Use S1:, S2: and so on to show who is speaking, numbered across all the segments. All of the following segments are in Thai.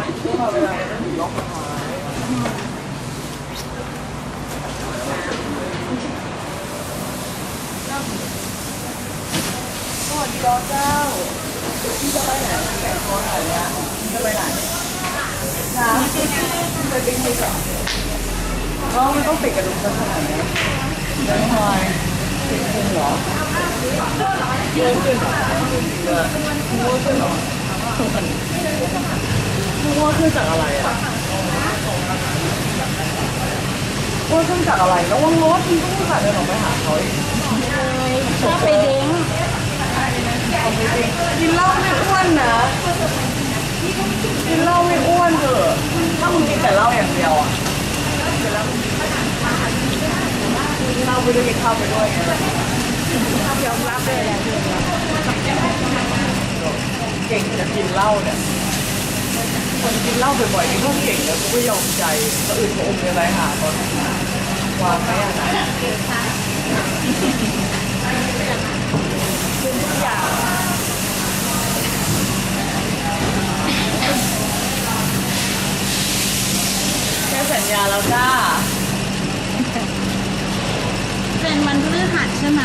S1: พอเวลาต้องถือล็อกท้ายสวัสดีดอเจ้าพี่จะไปไหนแต่งตัวไหนเนี่ยจะไปไหนนะไปปิ๊กนิกเหรอก็ไม่ต้องติดกระดุมกันขนาดนี้เดินทอยติดขึ้นเหรอเดินขึ้นเหรอเดินขึ้นเหรอ มัวขึ้นจากอะไรอะมัวขึ้นจากอะไรแล้วว่ารถมันต้องขาดเดินออกไปหาเขาอีก
S2: ชอบไปเด้ง
S1: กินเหล้าไม่อ้วนนะกินเหล้าไม่อ้วนเถอะถ้ามึงกินแต่เหล้าอย่างเดียวอะกินเหล้ากินเหล้าไปด้วยกินข้าวไปด้วยไง
S2: ยอมรับเลยแหละ
S1: เก่งจะกินเหล้าเนี่ย คนกินเหล้าบ่อยๆนี่ก็เก่งแล้วกูก็ยอมใจก็อื่นก็อมอะไรหาตอนวางไม่อะไรทุกอย่างแค่สัญญาแล้วจ้า
S2: เป็นวันพฤหัสใช่ไหม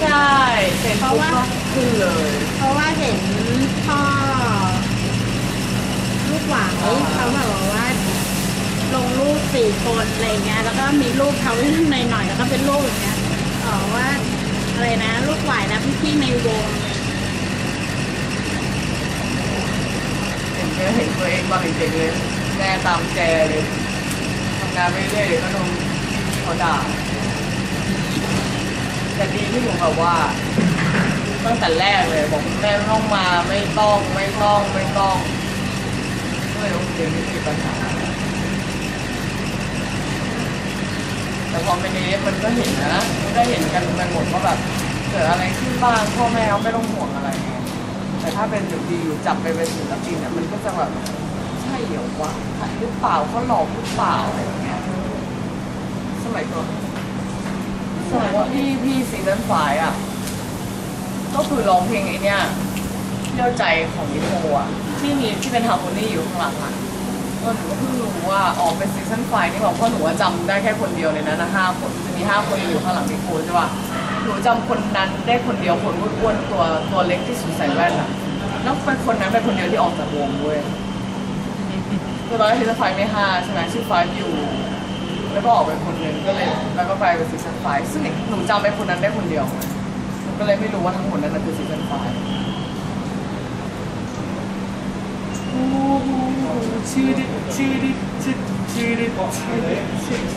S1: ใช่เสร็จปุ๊บก็ขึ้นเลย
S2: เพราะว่าเห็นพ่อ ลูกหวานเขาแบบว่าลงรูปสี่คนอะไรเงี้ย แล้วก็มีรูปเขาในหน่อยแล้วก็เป็นรูปอย่างเงี้ยบอกว่าอะไรนะ ลูกหวายนะพี่ๆในวง
S1: เห็นเห็นตัวเองตอนเด็กๆเลยแม่ตามแจเลยทำงานไม่เรื่อยเดี๋ยวก็โดนเขาด่าแต่ดีที่หนูแบบว่าตั้งแต่แรกเลยบอกแม่ไม่ต้องมาไม่ต้องไม่ต้องไม่ต้อง ก็เลยโอเคไม่มีปัญหา แต่พอไม่นี้มันก็เห็นนะมันก็เห็นกันมันหมดว่าแบบเกิดอะไรขึ้นบ้างพ่อแม่เขาไม่ต้องห่วงอะไรไงแต่ถ้าเป็นอยู่ดีอยู่จับไปเป็นศิลปินเนี่ยมันก็จะแบบใช่เหรอวะถ่หรือเปล่าเขาหลอกหรือเปล่าอะไรอย่างเงี้ยสมัยก่อนสมัยว่าพี่พี่ซีซันไฟอะ ก็คือร้องเพลงไอ้เนี่ยเลี้ยวใจของนิโคอะ ที่มีที่เป็นฮาร์โมนีอยู่ข้างหลังอะก็หนูก็เพิ่งรู้ว่าออกเป็นซีซันไฟนี่บอกเพราะหนูอะจำได้แค่คนเดียวเลยนะนะห้าคนจะมีห้าคนอยู่ข้างหลังนิโคใช่ป่ะหนูจำคนนั้นได้คนเดียวคนอ้วนๆตัวตัวเล็กที่สุดใส่แว่นอะแล้วเป็นคนนั้นเป็นคนเดียวที่ออกจากวงเว้ยคือตอนแรกซีซันไฟไม่ห้าใช่ไหมชื่อไฟอยู่ แล้วก็ออกไปคนหนึงก็เลยแล้วก็ไปเป็นซีซันไฟซึ่งหนูจำไอ้คนนั้นได้คนเดียวก็เลยไม่รู้ว่าทั้งหมดนั้นนะคือซีซันไฟ ชื่อดิชื่อดิชื่อชื่อดิชื่อดิชื่อดิ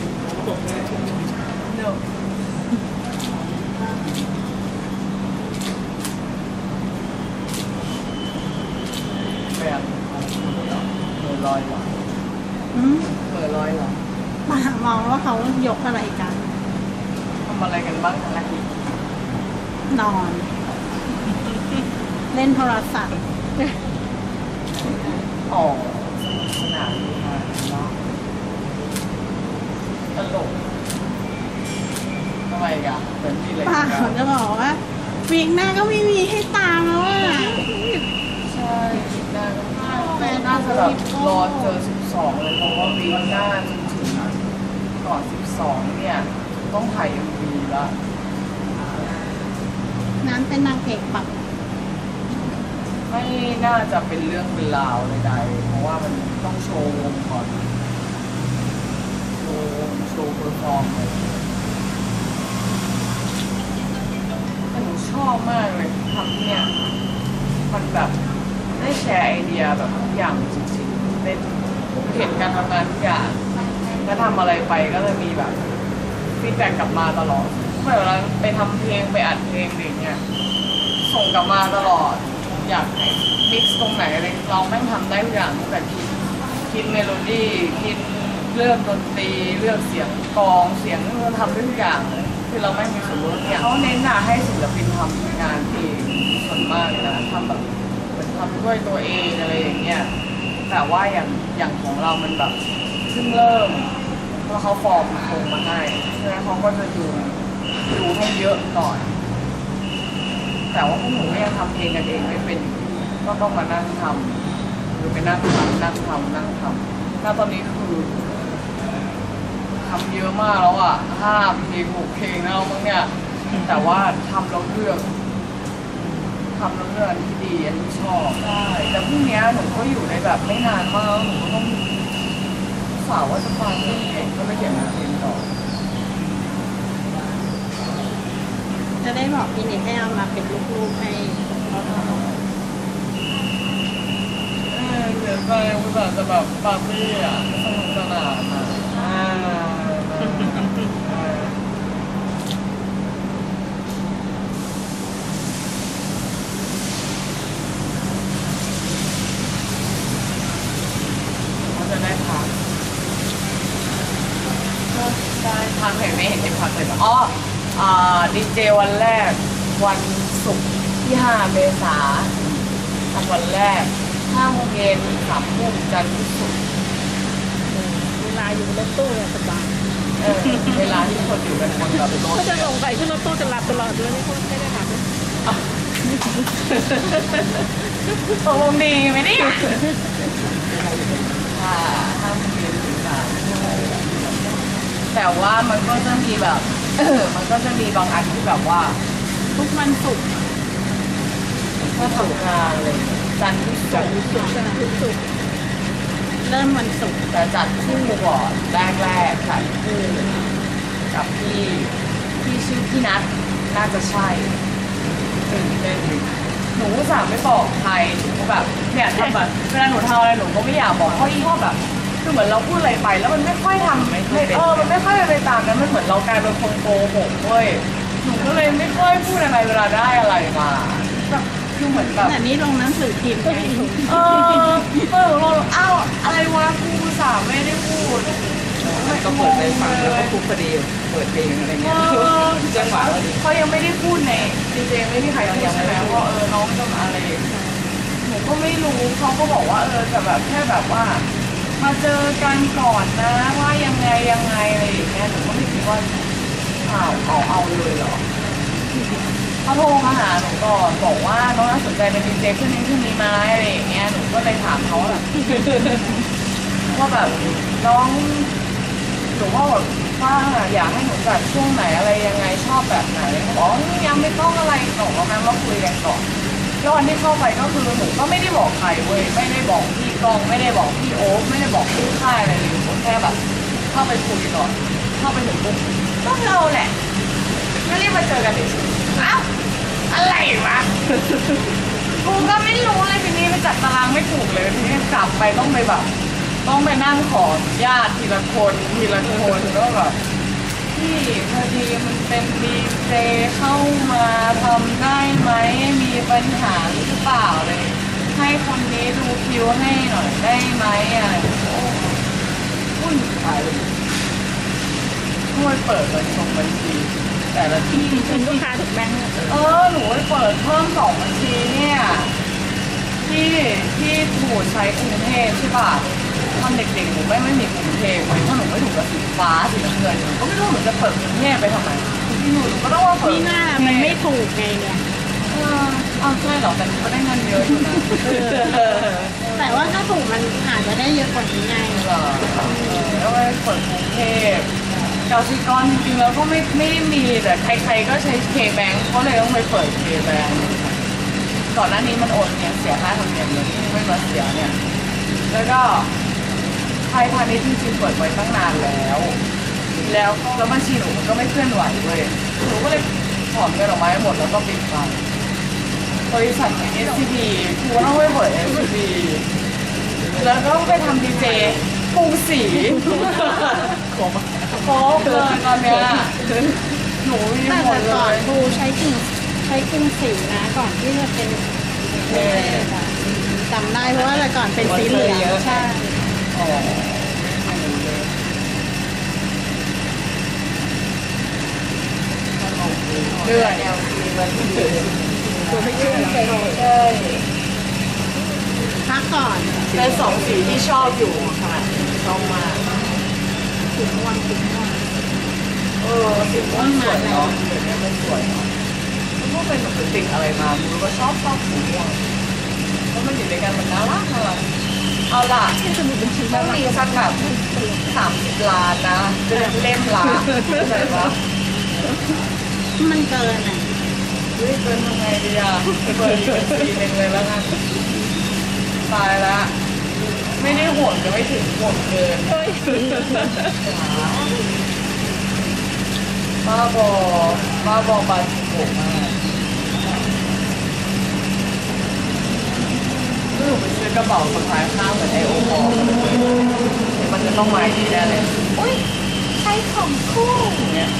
S1: no แบบเปิดลอยเหรอ
S2: อืม
S1: เปิดลอยเหรอ
S2: มามองว่าเขายกอะไรกัน
S1: ทำอะไรกันบ้างคะนักกี
S2: นอน เล่นโทรศัพท์
S1: อ๋อสนุกสนานดีมากเนาะตลกทำไมอีกันเหมือนที่เลย
S2: ป้าเขาจะบอกว่าวีคหน้าก็ไม่มีให้ตามแล้วอะ
S1: ใช่น่าน่าจะแบบรอเจอ 12 เลยเพราะว่าวีคหน้าจนถึงก่อน 12 เนี่ย ต้องถ่าย MV แล้ว
S2: นั้นเป็นนางเอกปัก
S1: ไม่น่าจะเป็นเรื่องเป็นราวใดๆเพราะว่ามันต้องโชว์วงก่อน โชว์วงโชว์เพอร์ฟอร์มเลยแต่หนูช อบมากเลยทำเนี่ย มันแบบได้แชร์ไอเดียแบบทุกอย่างจริงๆได้เห็นการทำงานทุกอย่างแล้วทำอะไรไปก็จะมีแบบฟีดแบ็กกลับมาตลอดเมื่อเวลาไปทำเพลงไปอัดเพลงอะไรองเงี้ยส่งกลับมาตลอดอยากให้มิกซ์ตรงไหนอะไรเราแม่งทำได้ทุกอย่างตั้งแต่คิดคิดเมโลดี้คิดเลือกดนตรีเลือกเสียงกองเสียงเราทำได้ทุกอย่างเลย คือเราไม่มีส่วนร่วมเนี่ยเขาเน้นหนาให้ศิลปินทำงานเพลงส่วนมากนะทำแบบเหมือนทำด้วยตัวเองอะไรอย่างเงี้ยแต่ว่าอย่างอย่างของเรามันแบบเพิ่งเริ่มเพราะเขาฟอร์มโครงมาให้ใช่ไหมเขาก็จะดูดูให้เยอะก่อน แต่ว่าพวกหนูก็ยังทำเพลงกันเองไม่เป็นก็ต้องมานั่งทำคือไปนั่งทำนั่งทำนั่งทำถ้าตอนนี้คือ ทำเยอะมากแล้วอะห้าเพลงหกเพลงแล้วมั้งเนี่ย แต่ว่าทำแล้วเลือกทำแล้วเลือกอันที่ดีอันที่ชอบใช่แต่พรุ่งนี้หนูก็อยู่ในแบบไม่นานมากหนูก็ต้องสาวว่าจะฟังเพลงเองก็ไม่เขียนเพลงต่อ
S2: จะได้บอกพี่เนทให้เอามาเป็นลูกๆให้
S1: เออเสียใจอุตส่าห์จะแบบปาร์ตี้อะสนุกสนานอะอ่าเออเขา จะได้พักได้พักเห็นไหมเห็นเห็นพักเลยอ๋ออ่าดีเจวันแรก วันศุกร์ที่ 5 เมษาทำวันแรก5โมงเย็น3ทุ่มจันทร์ถึงศุกร์
S2: เวลาอยู่รถตู้เนี่ยสบาย
S1: เวลาที่คนอยู่กันบนแบบรถ
S2: ก็จะสงสัยขึ้นรถตู้จะหลับตลอดเลยนี่ก็ไม่ได้หลับ
S1: ตกลงดีไหมเนี่ยแต่ว่ามันก็จะมีแบบมันก็จะมีบางอันที่แบบว่า
S2: ทุกวันศุกร์
S1: ถ้าทำงานเลยจันทร์ที่ศุกร์
S2: ศุกร์ทุกศุก เริ่มวันศุกร์
S1: แต่จัดคู่ก่อนแรกแรกๆจัดคู่กับพี่พี่ชื่อพี่นัทน่าจะใช่ตื่นเต้นหนูสาห์ไม่บอกใครหนูก็แบบเนี่ยทำแบบเวลาหนูทำอะไรหนูก็ไม่อยากบอกเพราะอีชอบแบบคือเหมือนเราพูดอะไรไป แล้วมันไม่ค่อยทำไม่เออมันไม่ค่อยไปตามนั้นมันเหมือนเรากลายเป็นคนโกหกเว้ยหนูก็เลยไม่ค่อยพูดอะไรเวลาได้อะไรมาแบบ คือเหมือนแบบ
S2: แต่นี้ลงหนังสือพิมพ์ไง
S1: เออเออเราอ้าวอะไรวะกูอุตสาห์ไม่ได้พูด
S3: ก็เปิดไปฟังแล้วก็คุกพอดีเปิดเพลงอะไร
S1: เอ
S3: เงี้ย
S1: อ
S3: จังหวะพอดี
S1: เขายังไม่ได้พูดในจริงๆไม่มีใครพูดใช่ไหมว่าเออน้องจะมาอะไรหนูก็ไม่รู้เขาก็บอกว่าเออแต่แบบแค่แบบว่า มาเจอกันก่อนนะว่ายังไงยังไงอะไรอย่างเงี้ยหนูก็ไม่คิดว่าอ้าวเอาเอาเลยเหรอ เขาโทรมาหาหนูก่อนบอกว่าน้องน่าสนใจเป็นดีเจขึ้นนี้ขึ้นนี้ไหมอะไรอย่างเงี้ยหนูก็เลยถามเขาแบบว่าแบบน้องหนูว่าแบบว่าอยากให้หนูจัดช่วงไหนอะไรยังไงชอบแบบไหนเขาบอกยังไม่ต้องอะไรหนูเอางั้นมาคุยกันก่อนแล้ววันที่เข้าไปก็คือหนูก็ไม่ได้บอกใครเว้ยไม่ได้บอกพี่กองไม่ได้บอกพี่โอ๊คไม่ได้บอกพี่ค่ายอะไรเลยหนูแค่แบบเข้าไปคุยก่อนเข้าไปถึงปุ๊บก็เราแหละไม่รีบมาเจอกันเฉย อ้าอะไรวะ กูก็ไม่รู้เลยทีนี้ไปจัดตารางไม่ถูกเลยทีนี้กลับไปต้องไปแบบ ต้องไปนั่งขอญาติทีละคนทีละคนแล้วแบบพี่พอดีมันเป็นดีเจเข้ามาทำได้ไหมมีปัญหาหรือเปล่าเลย ให้คนนี้ดูคิวให้หน่อยได้ไหมอะไรโอ้วุ่นวายช่วยเปิดบัญชงบัญชี แต่ละที่
S2: เป็นลูกค้าถูกแบงค์
S1: เออหนูไปเปิดเพิ่มสองบัญชีเนี่ยที่ที่หนูใช้กรุงเทพใช่ป่ะตอนเด็กๆหนูไม่ไม่มีกรุงเทพเลยเพราะหนูไม่ถูกกับสีฟ้าสีน้ำเงินหนูก็ไม่รู้หนูจะเปิดกรุงเทพไปทำไมที่หนูหนูก็ต้องว่าเปิด
S2: นี่หน้ามันไม่ถูกไงเนี่ย
S1: เออเอาใช่เหรอแต่หนูก็ได้เงินเยอะอยู่นะ
S2: แต่ว่าถ้าถูกมันอาจจะได้เยอะกว่านี้ไง
S1: เหรอเออแล้วไปเปิดกรุงเทพ กสิกรจริงๆแล้วก็ไม่ไม่ได้มีแต่ใครๆก็ใช้เคแบงก็เลยต้องไปเปิดเคแบงก่อนหน้านี้มันโอนเนี่ยเสียค่าธรรมเนียมเลยที่ไม่มาเสียเนี่ย แล้วก็ไทยพาณิชย์จริงๆเปิดไว้ตั้งนานแล้ว แล้วแล้วบัญชีหนูมันก็ไม่เคลื่อนไหวเลยหนูก็เลยถอนเงินออกมาให้หมดแล้วก็ปิดไปบริษัท SCB ครูต้องไปเปิด SCB แล้วก็ไปทำดีเจกรุงศรี โค้กเลยตอนเนี้ยหนูมี
S2: แต่
S1: หมด
S2: แต่
S1: เล
S2: ก่อน
S1: ย
S2: ครูใช้กรุงใช้กรุงศรีนะก่อนที่จะเป็นเออจำได้เพราะว่าแต่ก่อนเป็นสีเหลืองใช่
S1: อ๋อเดือน
S2: ตัวไม่ชื่อ
S1: ใช่
S2: พักก่อน
S1: เป็นสองสีที่ชอบอยู่ค่ะชอบมาก
S2: ถึงวันถึงวัน
S1: เออสีม่วงสวยเนาะเดี๋ยวนี้มันสวยเนาะแล้วพวกเป็นแบบติดอะไรมาดูก็ชอบชอบสีม่วงแล้วมันอยู่ด้วยกันมันน่ารักน่ารักเอาล่ะ
S2: ที่สมุดบัญชี
S1: ต้องมีสักแบบสามสิบล้านนะจะได้เล่มละเข้าใจปะ
S2: มันเกินอะ
S1: เฮ้ยเกินยังไงดีอะเปิดอีกบัญชีหนึ่งเลยแล้วกันตายละ ไม่ได้โหดจะไม่ถึงโหดเกิน
S2: เฮ้ย
S1: บ้าบอบ้าบอบาจิโกมากหนูไปซื้อกระเป๋าสะพายข้างเหมือนไอโอปอมันจะต้องมาที่แน่เลย
S2: อุ้ยใช้ของคู่
S1: เนี่ย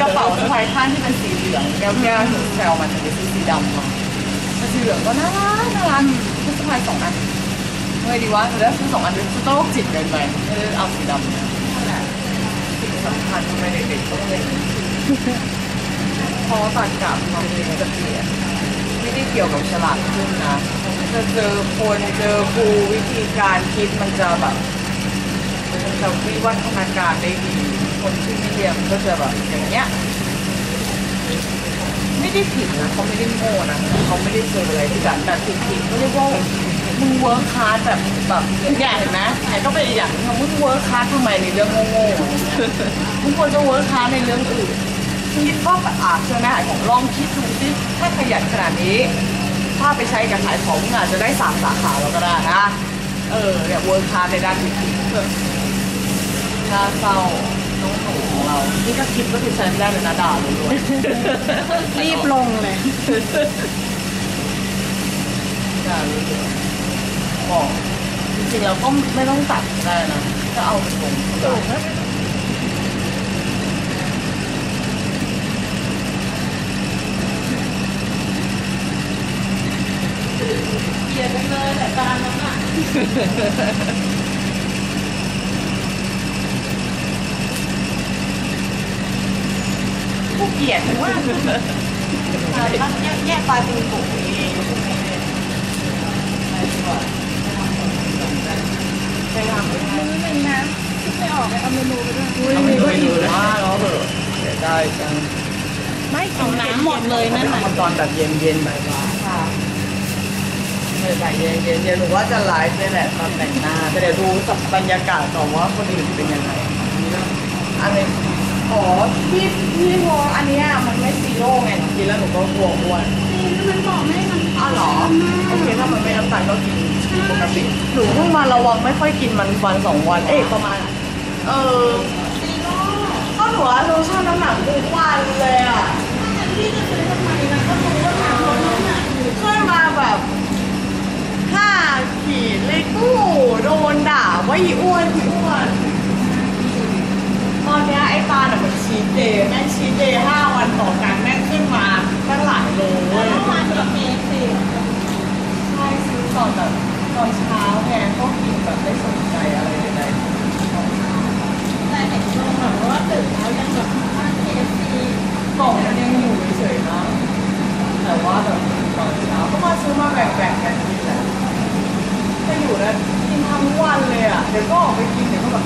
S1: กระเป๋าสะพายข้างที่เป็นสีเหลืองแก้วแก้วแซวมันจะเป็นสีดำมาสีเหลืองก็น่ารักน่ารักก็สะพายสองอัน เฮ้ยดีวะหนูได้ซื้อสองอันด้วยจะต้องจิตเกินไปไม่ได้เอาสีดำเนี่ยนั่นแหละสิ่งสำคัญทำไมเด็กๆต้องเล่นเพราะตัดกับความคิดจะเปลี่ยนไม่ได้เกี่ยวกับฉลาดขึ้นนะจะเจอคนเจอครูวิธีการคิดมันจะแบบมันจะวิวัฒนาการได้ดี คนที่ไม่เรียนก็จะแบบอย่างเงี้ยไม่ได้ผิดนะเขาไม่ได้โง่นะเขาไม่ได้เจออะไรที่แบบแต่สิ่งผิดก็เรียกว่า มึงเวิร์คคาร์แบบแบบเนี่ยเห็นไหมไหนก็เป็นอีกอย่างหนึงมึงเวิร์คคาร์ทำไมในเรื่องโง่ๆอย่างเงี้ยมึงควรจะเวิร์คคาร์ในเรื่องอื่นคิดว่าแบบอาจจะแม่ขายของลองคิดดูสิถ้าขยันขนาดนี้ ถ้าไปใช้กับขายของมึงอาจจะได้สามสาขาแล้วก็ได้นะเออเนี่ยเวิร์คคาร์ในด้านคิดน่าเศร้าน้องหนูของเรา นี่ก็คิดว่าคือฉันได้เลยนะด่าเลยด้วย
S2: รีบลงเลย
S1: ด่าเลยด้วย บอกจริงๆเราก็ไม่ต้องตัดก็ได้นะก็เอาไปลงก็ได้
S2: เกลียดจังเลยแต่ตานั้นอะ
S1: ผู้เกลียดถึงว่าแยกแยกปลาเป็นกลุ่มเองไปทำไปทำ
S2: มื้อหนึ่งนะคิดไม่ออกเลยเอาเมนูไปด้วย
S1: เอาไปดูไปดูว่าเนาะเหอะเสียดายจัง
S2: ไม่เอาน้ำหมด เลยนั่น
S1: เอา
S2: น่
S1: ตอนแบบเย็นเย็นบ่ายค่ะเย็นๆเย็นเย็นๆเดี๋ยวหนูว่าจะไลฟ์ด้วยแหละตอนแต่งหน้าแต่เดี๋ยวดูสับบรรยากาศก่อนว่าคนอื่นเป็นยังไงอะไรอ๋อพี่พี่พออันเนี้ยมันไม่ซีโร่ไงกินแล้วหนูก็กลัวอ้วน
S2: มันบอกไม่มัน
S1: อ้าวเหรอโอเคถ้ามันไม่น้ำตาลก็กินปกติหนูเพิ่งมาระวังไม่ค่อยกินมันวันสองวันเอ๊ะประมาณเออ
S2: ซีโร่
S1: ก็หนูว่าหนูชั่งน้ำหนักทุกวันเลยอะ
S2: พี่จะซื้อทำไมนะก็รู้ว่าถามลดน้ำหนักอยู่
S1: ขึ้นมาแบบห้าขีดเลยกู้โดนด่าว่าอีอ้วนอีอ้วน ตอนเนี้ยไอ้ตาเนี่ยมันชีทเดย์แม่งชีทเดย์ห้าวันต่อกันแม่งขึ้นมาตั้งหลายโลเว้ย
S2: เมื่อวานมีเค้กสิ
S1: ใช่ซื้อตอนแบบตอนเช้าไงก็กินแบบไม่สนใจอะไรใด
S2: แต่เห็นลงแบบว่าตื่นแล้วยังแบบว่าเคฟซี
S1: ๆกล่องมันยังอยู่เฉยๆนะแต่ว่าแบบตอนเช้าก็มาซื้อมาแบ่งๆกันกินแหละก็ อยู่นะกินทั้งวันเลยอะเดี๋ยวก็ออกไปกินเดี๋ยวก็แบบ